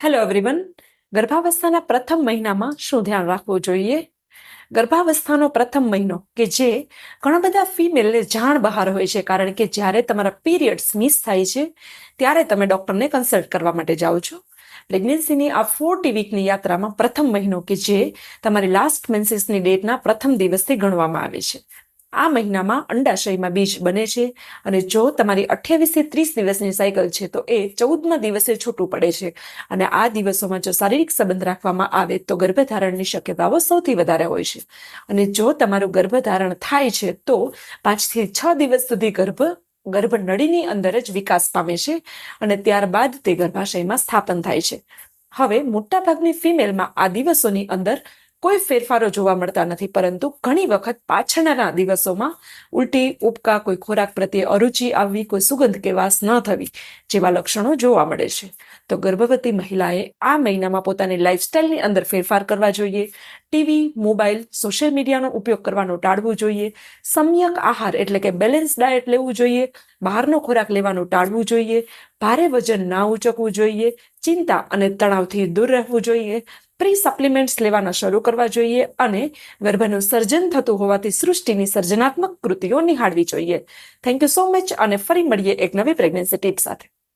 Hello everyone ગર્ભાવસ્થાના પ્રથમ મહિનામાં શું ધ્યાન રાખવું જોઈએ? ગર્ભાવસ્થાનો પ્રથમ મહિનો કે જે ઘણા બધા ફિમેલને જાણ બહાર હોય છે, કારણ કે જ્યારે તમારા પીરિયડ્સ મિસ થાય છે, ત્યારે તમે ડૉક્ટરને કન્સલ્ટ કરવા માટે જાઓ છો. પ્રેગ્નન્સીની આ ફોર્ટી વીકની યાત્રામાં પ્રથમ મહિનો કે જે તમારી લાસ્ટ મેન્સિસની ડેટના પ્રથમ દિવસથી ગણવામાં આવે છે. આ મહિનામાં અંડાશયમાં બીજ બને છે અને જો તમારી અઠ્યાવીસથી ત્રીસ દિવસની સાયકલ છે, તો એ ચૌદમાં દિવસે છૂટું પડે છે. અને આ દિવસોમાં જો શારીરિક સંબંધ રાખવામાં આવે, તો ગર્ભધારણની શક્યતાઓ સૌથી વધારે હોય છે. અને જો તમારું ગર્ભધારણ થાય છે, તો પાંચથી છ દિવસ સુધી ગર્ભ, ગર્ભનળીની અંદર જ વિકાસ પામે છે અને ત્યારબાદ તે ગર્ભાશયમાં સ્થાપન થાય છે. હવે મોટાભાગની ફિમેલમાં આ દિવસોની અંદર કોઈ ફેરફારો જોવા મળતા નથી, પરંતુ ઘણી વખત પાછળના દિવસોમાં ઉલટી, ઉપકા, કોઈ ખોરાક પ્રત્યે અરુચિ આવવી, કોઈ સુગંધ કે વાસ ન થવી જેવા લક્ષણો જોવા મળે છે. તો ગર્ભવતી મહિલાએ આ મહિનામાં પોતાની લાઇફસ્ટાઇલની અંદર ફેરફાર કરવા જોઈએ. ટીવી, મોબાઈલ સોશિયલ મીડિયાનો ઉપયોગ કરવાનો ટાળવું જોઈએ. સમ્યક આહાર એટલે કે બેલેન્સ ડાયટ લેવું જોઈએ. બહારનો ખોરાક લેવાનું ટાળવું જોઈએ. ભારે વજન ના ઉચકવું જોઈએ. ચિંતા અને તણાવથી દૂર રહેવું જોઈએ. પ્રી સપ્લિમેન્ટ્સ લેવાના શરૂ કરવા જોઈએ અને ગર્ભનું સર્જન થતું હોવાથી સૃષ્ટિની સર્જનાત્મક કૃતિઓ નિહાળવી જોઈએ. થેન્ક યુ સો મચ અને ફરી મળીએ એક નવી પ્રેગ્નન્સી ટીપ સાથે.